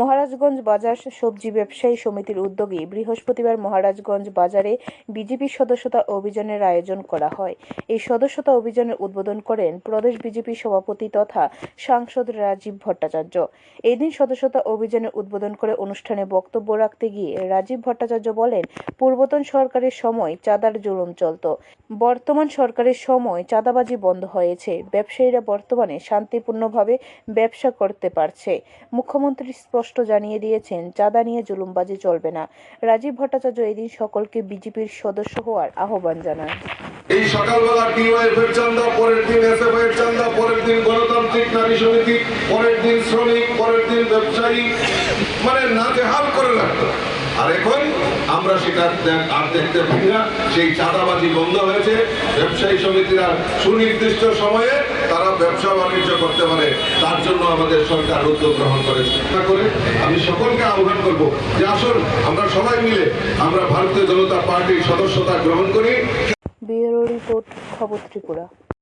মহারাজগঞ্জ বাজার সবজি ব্যবসায়ী সমিতির উদ্যোগে বৃহস্পতিবার মহারাজগঞ্জ বাজারে বিজেপি সদস্যতা অভিযানের আয়োজন করা হয়। এই সদস্যতা অভিযানের উদ্বোধন করেন প্রদেশ বিজেপি সভাপতি তথা সাংসদ রাজীব ভট্টাচার্য। এদিন সদস্যতা অভিযানের উদ্বোধন করে অনুষ্ঠানে বক্তব্য রাখতে গিয়ে রাজীব ভট্টাচার্য বলেন, পূর্বতন সরকারের সময় চাঁদার জুলুম চলত। বর্তমান সরকারের সময় চাঁদাবাজি বন্ধ হয়েছে। ব্যবসায়ীরা বর্তমানে শান্তিপূর্ণভাবে ব্যবসা করতে পারছে। মুখ্যমন্ত্রী স্পষ্ট জানিয়ে দিয়েছেন, চাঁদা নিয়ে জুলুমবাজি চলবে না। রাজীব ভট্টাচার্য এদিন সকলকে বিজেপির সদস্য হওয়ার আহ্বান জানান। এই সকালবেলা চান্দা পরের দিন এসএফ এর চান্দা পরের দিন গণতান্ত্রিক নারী সমিতি, পরের দিন শ্রমিক, পরের দিন ব্যবসায়ী মানে নাজেহাল করে রাখতো সেটা আর দেখতে পাই না, সেই চাঁদাবাজি বন্ধ হয়েছে। ব্যবসায়ী সমিতিরা সুনির্দিষ্ট সময়ে তারা ব্যবসা বাণিজ্য করতে পারে। তার জন্য আমাদের সরকার উদ্যোগ গ্রহণ করে। চেষ্টা করে আমি সকলকে আহ্বান করব যে আসুন, আমরা সবাই মিলে আমরা ভারতীয় জনতা পার্টির সদস্যতা গ্রহণ করি। ব্যুরো রিপোর্ট, খবর ত্রিপুরা।